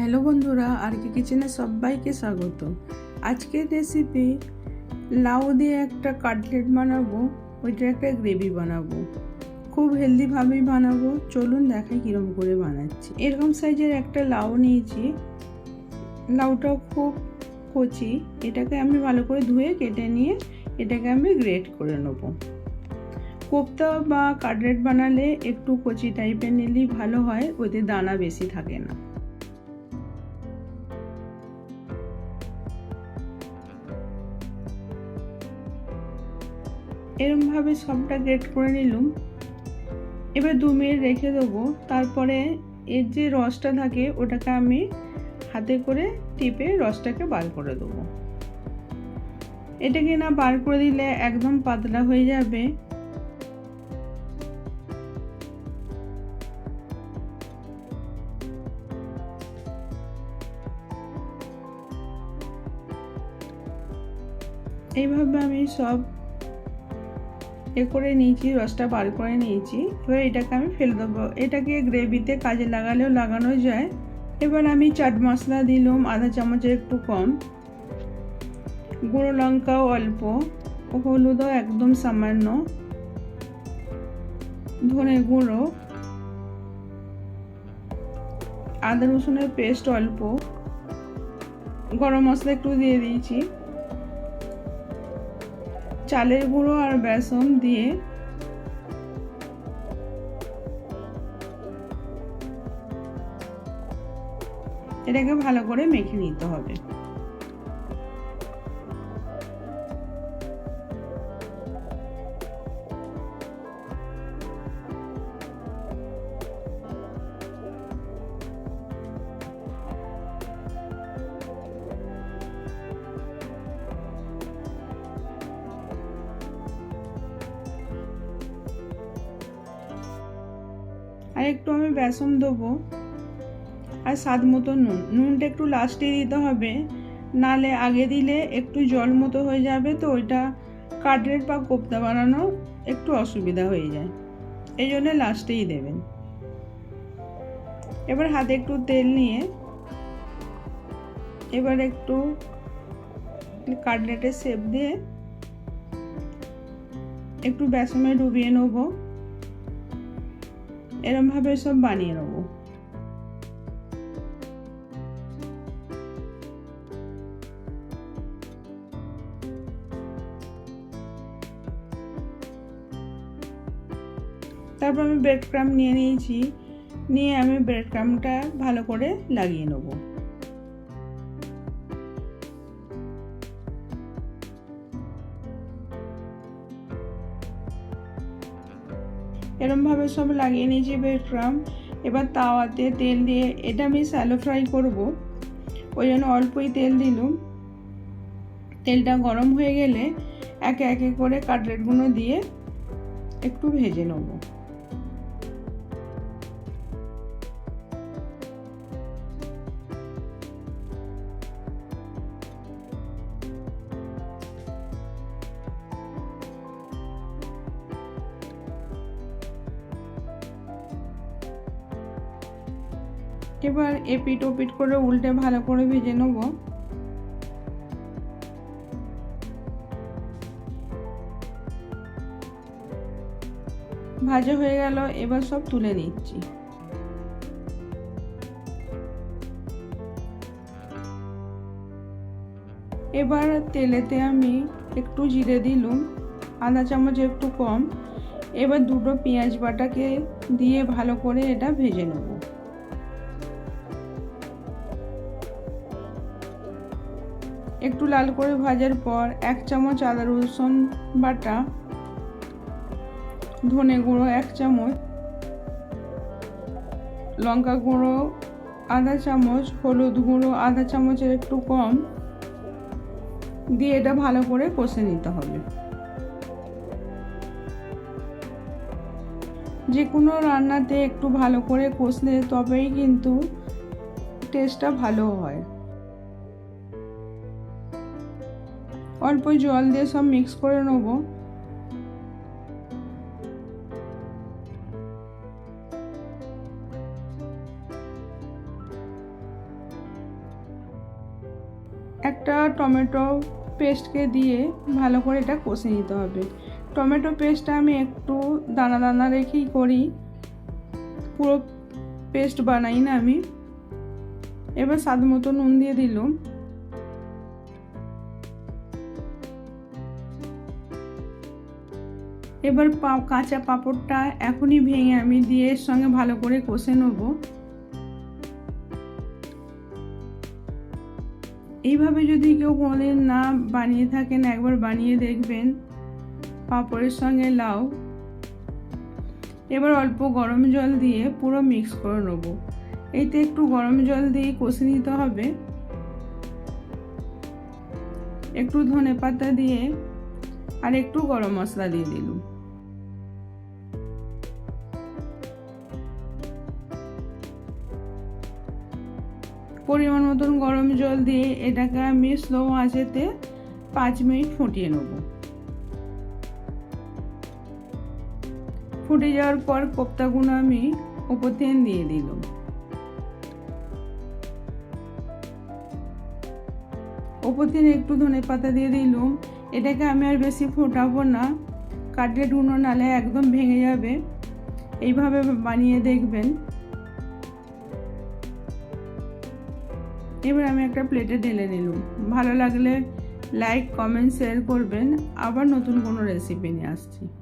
Hello বন্ধুরা আর কি কিচেনে সবাইকে স্বাগত। আজকের রেসিপি লাউ দিয়ে একটা কাটলেট বানাবো ওইটা একটা গ্রেভি বানাবো। খুব হেলদিভাবেই বানাবো, চলুন দেখাই কীরকম করে বানাচ্ছি। এরকম সাইজের একটা লাউ নিয়েছি। লাউটাও খুব কচি, এটাকে আমি ভালো করে ধুয়ে কেটে নিয়ে এটাকে আমি গ্রেট করে নেব। কোপ্তা বা কাটলেট বানালে একটু কচি টাইপের নিলেই ভালো হয়, ওতে দানা বেশি থাকে না। এরমভাবে সবটা গ্রেট করে নিলাম। এবার দু মিনিট রেখে দেবো। তারপরে এর যে রসটা থাকে, ওটাকে আমি হাতে করে টিপে রসটাকে বার করে দেবো। এটাকে না বার করে দিলে একদম পাতলা হয়ে যাবে। এইভাবে আমি সব এ করে নিয়েছি, রসটা বার করে নিয়েছি। এবার এটাকে আমি ফেলে দেবো। এটাকে গ্রেভিতে কাজে লাগালেও লাগানো যায়। এবার আমি চাট মশলা দিলাম, আধা চামচের একটু কম। গুঁড়ো লঙ্কাও অল্প হলুদও একদম সামান্য। ধনে গুঁড়ো। আদা রসুনের পেস্ট অল্প। গরম মশলা একটু দিয়ে দিয়েছি। চালের গুঁড়ো আর বেসন দিয়ে এটাকে ভালো করে মেখে নিতে হবে। আর একটু আমি বেসন দেবো। আর স্বাদ মতো নুন। নুনটা একটু লাস্টে দিতে হবে। নালে আগে দিলে একটু জল মতো হয়ে যাবে তো, ওইটা কাটলেট বা কোপ্তা বানানো একটু অসুবিধা হয়ে যায়। এই জন্য লাস্টেই দেবেন। এবার হাতে একটু তেল নিয়ে এবার একটু কাটলেটের শেপ দিয়ে একটু বেসনে ডুবিয়ে নেব। এরমভাবে সব বানিয়ে নেব। তারপর আমি ব্রেড ক্রাম নিয়ে নিয়েছি। নিয়ে আমি ব্রেড ক্রামটা ভালো করে লাগিয়ে নেব। এরমভাবে সব লাগিয়ে নিয়েছি ব্রেড ক্রাম এবার তাওয়াতে তেল দিয়ে এটা আমি স্যালো ফ্রাই করব। ওই জন্য অল্পই তেল দিলুম। তেলটা গরম হয়ে গেলে একে একে করে কাটলেটগুলো দিয়ে একটু ভেজে নেব। এবার এপিট ওপিট করে উল্টে ভালো করে ভেজে নেব। ভাজা হয়ে গেল, এবার সব তুলে নিচ্ছি। এবার তেলেতে আমি একটু জিরে দিলুম, আধা চামচ একটু কম। এবার দুটো পেঁয়াজ বাটাকে দিয়ে ভালো করে এটা ভেজে নেব। একটু লাল করে ভাজার পর এক চামচ আদা রসুন বাটা, ধনে গুঁড়ো এক চামচ, লঙ্কা গুঁড়ো আধা চামচ, হলুদ গুঁড়ো আধা চামচের একটু কম। দিয়ে এটা ভালো করে কষে নিতে হবে। যে কোনো রান্নাতে একটু ভালো করে কষলে তবেই কিন্তু টেস্টটা ভালো হয়। অল্প জল দিয়ে সব মিক্স করে নেব। একটা টমেটো পেস্টকে দিয়ে ভালো করে এটা কষে নিতে হবে। টমেটো পেস্টটা আমি একটু দানা দানা রেখেই করি। পুরো পেস্ট বানাই না আমি। এবার স্বাদ মতো নুন দিয়ে দিলাম। এবার কাঁচা পাঁপড়টা এখনই ভেঙে আমি দিয়ে এর সঙ্গে ভালো করে কষে নেব। এইভাবে যদি কেউ কোনোদিন না বানিয়ে থাকেন, একবার বানিয়ে দেখবেন। পাঁপড়ের সঙ্গে লাউ। এবার অল্প গরম জল দিয়ে পুরো মিক্স করে নেব। এইতে একটু গরম জল দিয়ে কষে নিতে হবে। একটু ধনে পাতা দিয়ে আর একটু গরম মশলা দিয়ে দিলুম। পরিমাণ মতন গরম জল দিয়ে এটাকে আমি স্লো আঁচেতে পাঁচ মিনিট ফুটিয়ে নেব। ফুটে যাওয়ার পর কোপ্তাগুলো আমি ওপর থেকে দিয়ে দিলাম। ওপর থেকে একটু ধনে পাতা দিয়ে দিলুম। এটাকে আমি আর বেশি ফোটাবো না। কাটলেট উনো নালে একদম ভেঙে যাবে। এইভাবে বানিয়ে দেখবেন। এবার আমি একটা প্লেটে ঢেলে নিলাম। ভালো লাগলে লাইক কমেন্ট শেয়ার করবেন। আবার নতুন কোনো রেসিপি নিয়ে আসছি।